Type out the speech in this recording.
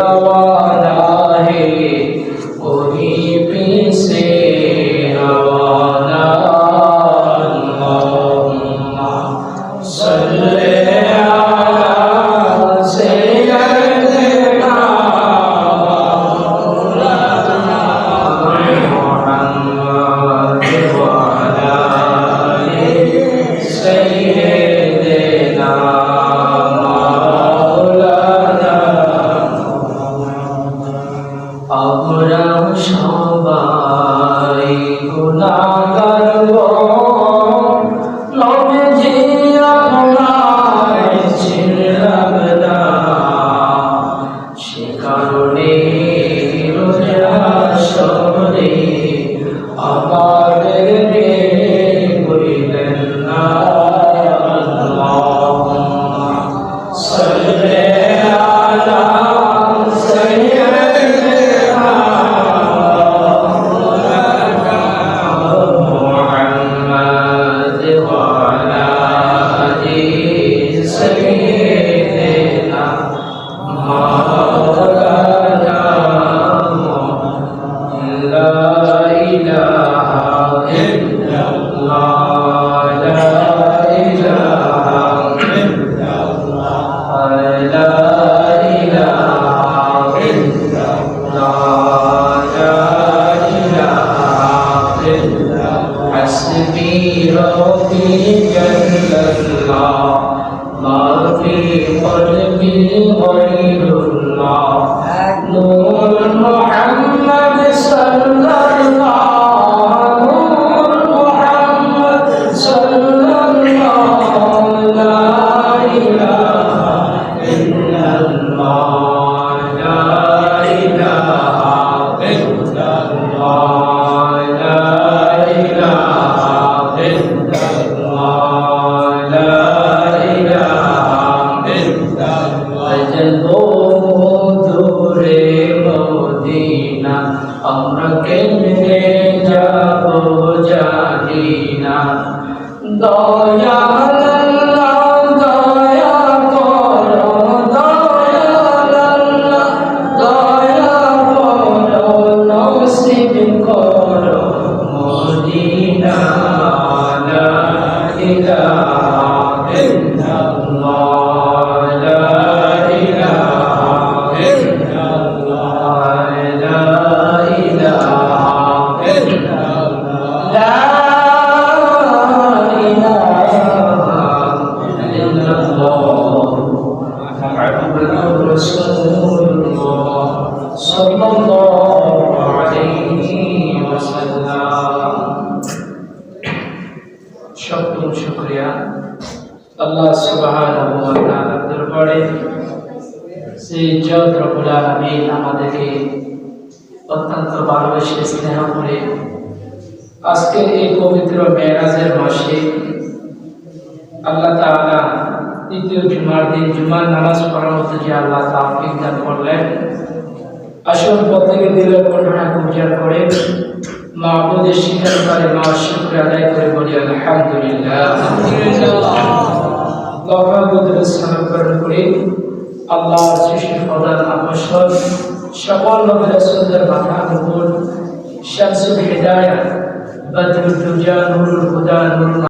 دوانا إله إلا الله لا إله কেমনে যাব জানি না দয়া আল্লাহ সপ্তম শুক্রিয়া। আল্লাহ সুবহানাহু ওয়া দরবারে সেই জত রব্বুল আমাদেরকে অত্যন্ত ভালোবেসে স্নেহ করে আজকের এই পবিত্র মেরাজের মাসে আল্লাহ তাআলা দ্বিতীয় জুমার দিন জুমার নামাজ পড়ার মতো যে আল্লাহ তাফিক দান করলেন, আসল প্রত্যেকে দিল ঘটনা উজাড় করে মাহবুদের স্বীকার করে মা শুক্র আদায় করে বলি, আলহামদুলিল্লাহ। সমর্পণ করে আল্লাহ সৃষ্টি প্রধান আকর্ষণ, সকল নবীর সুন্দর মাথার উপর শামসুল হিদায়া বদরুল দুজা, নুরুল হুদা, নুরুল